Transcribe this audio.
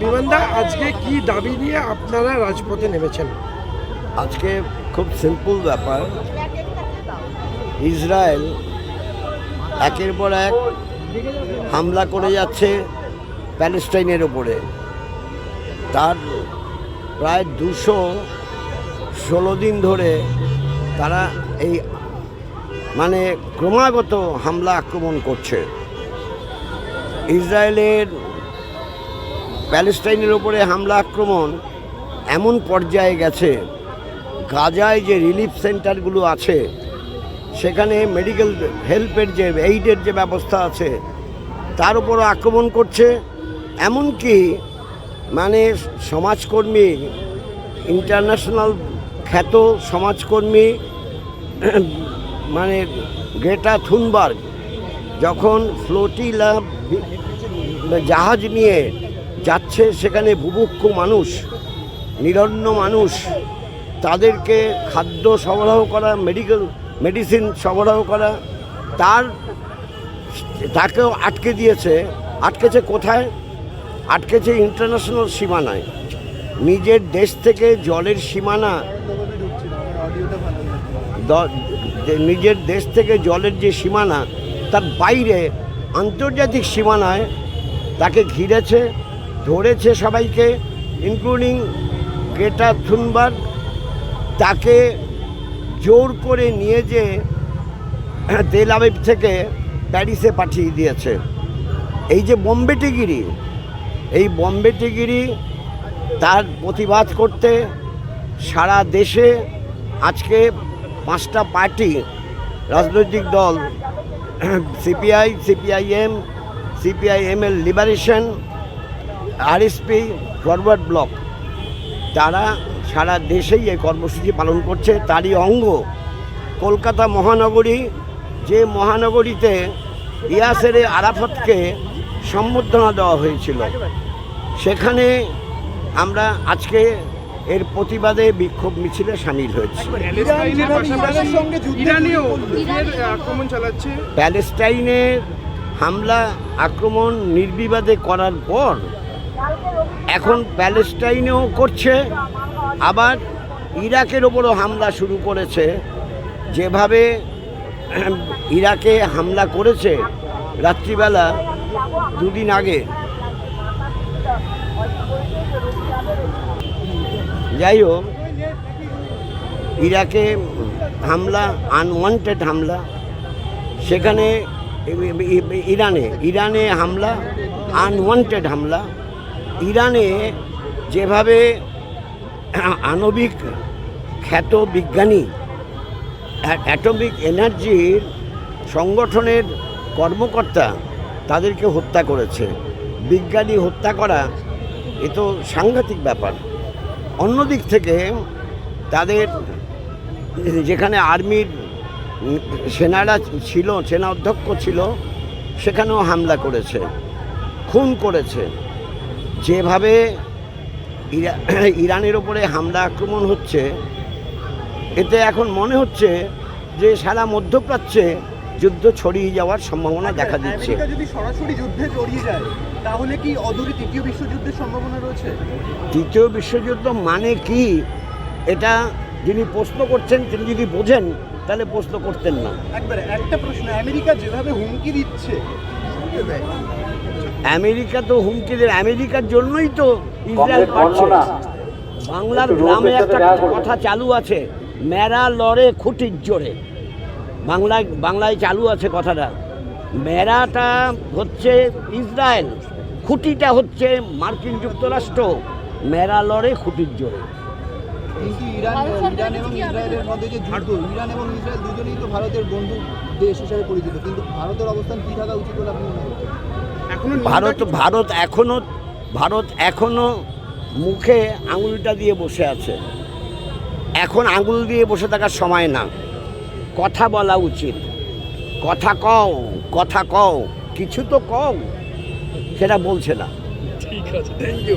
বিমানদা আজকে কি দাবি নিয়ে আপনারা রাজপথে নেমেছেন? আজকে খুব সিম্পল ব্যাপার। ইসরায়েল একের পর এক হামলা করে যাচ্ছে প্যালেস্টাইনের ওপরে তার প্রায় দুশো ষোলো দিন ধরে তারা এই মানে ক্রমাগত হামলা আক্রমণ করছে। ইসরায়েলের প্যালেস্টাইনের ওপরে হামলা, আক্রমণ এমন পর্যায়ে গেছে, গাজায় যে রিলিফ সেন্টারগুলো আছে, সেখানে মেডিকেল হেল্পের যে এইডের যে ব্যবস্থা আছে, তার উপরও আক্রমণ করছে। এমনকি মানে সমাজকর্মী ইন্টারন্যাশনাল খ্যাত সমাজকর্মী মানে গ্রেটা থুনবার্গ যখন ফ্লোটিলা জাহাজ নিয়ে যাচ্ছে সেখানে বুভুক্ষ মানুষ, নিরন্ন মানুষ, তাদেরকে খাদ্য সরবরাহ করা মেডিকেল মেডিসিন সরবরাহ করা, তার, তাকেও আটকে দিয়েছে। আটকেছে কোথায়? আটকেছে ইন্টারন্যাশনাল সীমানায়। নিজের দেশ থেকে জলের সীমানা নিজের দেশ থেকে জলের যে সীমানা, তার বাইরে আন্তর্জাতিক সীমানায় তাকে ঘিরেছে। ধরেছে সবাইকে ইনক্লুডিং গ্রেটা থুনবার্গ, তাকে জোর করে নিয়ে যে তেল থেকে প্যারিসে পাঠিয়ে দিয়েছে। এই যে বোম্বেটিগিরি এই বোম্বেটিগিরি তার প্রতিবাদ করতে সারা দেশে আজকে পাঁচটা পার্টি, রাজনৈতিক দল, CPI, CPIM CPIML liberation RSP forward bloc তারা সারা দেশেই এই কর্মসূচি পালন করছে। তারই অঙ্গ কলকাতা মহানগরী যে মহানগরীতে ইয়াসের আরাফতকে সম্বর্ধনা দেওয়া হয়েছিল। সেখানে আমরা আজকে এর প্রতিবাদে বিক্ষোভ মিছিলে সামিল হয়েছি। প্যালেস্টাইনের হামলা আক্রমণ নির্বিবাদে করার পর এখন প্যালেস্টাইনেও করছে, আবার ইরাকের ওপরও হামলা শুরু করেছে। যেভাবে ইরাকে হামলা করেছে রাত্রিবেলা, দুদিন আগে। যাই হোক, ইরাকে হামলা আনওয়ান্টেড হামলা, সেখানে ইরানে ইরানে হামলা আনওয়ান্টেড হামলা। ইরানে যেভাবে আণবিক খ্যাত বিজ্ঞানী, অ্যাটমিক এনার্জির সংগঠনের কর্মকর্তা তাদেরকে হত্যা করেছে। বিজ্ঞানী হত্যা করা এ তো সাংঘাতিক ব্যাপার। অন্যদিক থেকে তাদের যেখানে আর্মির সেনারা ছিল, সেনা অধ্যক্ষ ছিল, সেখানেও হামলা করেছে, খুন করেছে। যেভাবে ইরা- ইরানের ওপরে হামলা আক্রমণ হচ্ছে এতে এখন মনে হচ্ছে যে সারা মধ্যপ্রাচ্যে যুদ্ধ ছড়িয়ে যাওয়ার সম্ভাবনা দেখা দিচ্ছে। যদি সরাসরি যুদ্ধে জড়িয়ে যায় তাহলে কি অদূরে তৃতীয় বিশ্বযুদ্ধের সম্ভাবনা রয়েছে? তৃতীয় বিশ্বযুদ্ধ মানে কি? এটা যিনি প্রশ্ন করছেন তিনি যদি বোঝেন তাহলে প্রশ্ন করতেন না। একবারে একটা প্রশ্ন আমেরিকা যেভাবে হুমকি দিচ্ছে আমেরিকা তো হুমকি দেয় আমেরিকার জন্যই তো ইসরায়েল পাচ্ছে বাংলার গ্রামে একটা কথা চালু আছে মেরা লড়ে খুঁটির জোরে। বাংলায় বাংলায় চালু আছে কথাটা। মেরাটা হচ্ছে ইসরায়েল খুঁটিটা হচ্ছে মার্কিন যুক্তরাষ্ট্র। মেরা লড়ে খুঁটির জোরে। কিন্তু ইরান ইরান এবং ইসরায়েলের মধ্যে যে যুদ্ধ ইরান এবং ইসরায়েল দুজনেই তো ভারতের বন্ধু দেশ হিসেবে পরিচিত। কিন্তু ভারতের অবস্থান কি থাকা উচিত বলে আপনি মনে করছেন? ভারত ভারত এখনও ভারত এখনও মুখে আঙুলটা দিয়ে বসে আছে। এখন আঙুল দিয়ে বসে থাকার সময় না। কথা বলা উচিত। কথা কও কথা কও, কিছু তো কও, সেটা বলছে না। ঠিক আছে থ্যাংক ইউ